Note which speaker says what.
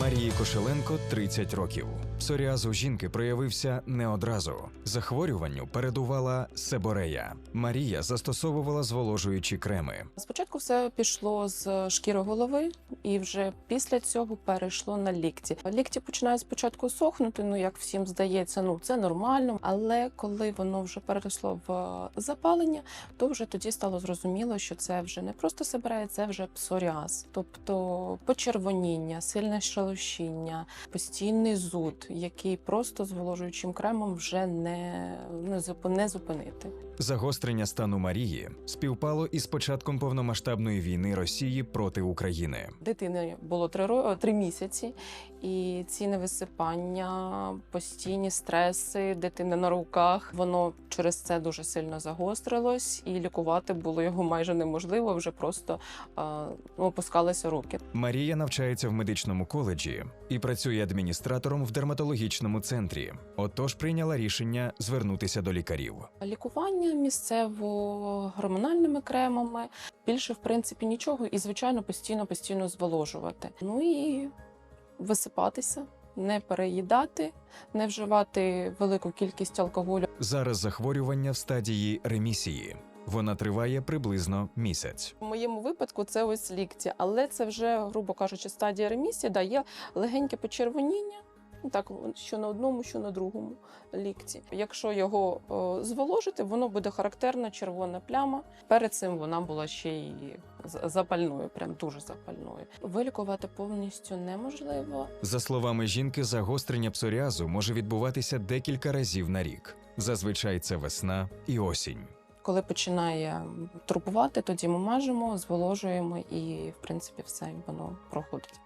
Speaker 1: Марії Кошеленко 30 років. Псоріаз у жінки проявився не одразу. Захворюванню передувала себорея. Марія застосовувала зволожуючі креми.
Speaker 2: Спочатку все пішло з шкіри голови, і вже після цього перейшло на лікті. Лікті починають спочатку сохнути. Ну як всім здається, ну це нормально. Але коли воно вже перейшло в запалення, то вже тоді стало зрозуміло, що це вже не просто себорея, це вже псоріаз, тобто почервоніння, сильне шелушіння, постійний зуд, який просто зволожуючим кремом вже не, не, зуп- не зупинити.
Speaker 1: Загострення стану Марії співпало із початком повномасштабної війни Росії проти України.
Speaker 2: Дитині було три, ро- три місяці, і ці невисипання, постійні стреси, дитина на руках, воно через це дуже сильно загострилось, і лікувати було його майже неможливо. Вже просто ну, опускалися руки.
Speaker 1: Марія навчається в медичному коледжі і працює адміністратором в дерматологічному центрі. Отож прийняла рішення звернутися до лікарів.
Speaker 2: Лікування місцево гормональними кремами більше в принципі нічого, і звичайно постійно постійно зволожувати. Ну і висипатися, не переїдати, не вживати велику кількість алкоголю.
Speaker 1: Зараз захворювання в стадії ремісії. Вона триває приблизно місяць.
Speaker 2: В моєму випадку це ось лікті, але це вже, грубо кажучи, стадія ремісії дає легеньке почервоніння. ну, Так, що на одному, що на другому лікті. Якщо його о, зволожити, воно буде характерна червона пляма. Перед цим вона була ще й запальною, прям дуже запальною. Вилікувати повністю неможливо.
Speaker 1: За словами жінки, загострення псоріазу може відбуватися декілька разів на рік. Зазвичай це весна і осінь.
Speaker 2: Коли починає турбувати, тоді ми мажемо, зволожуємо і, в принципі, все воно проходить.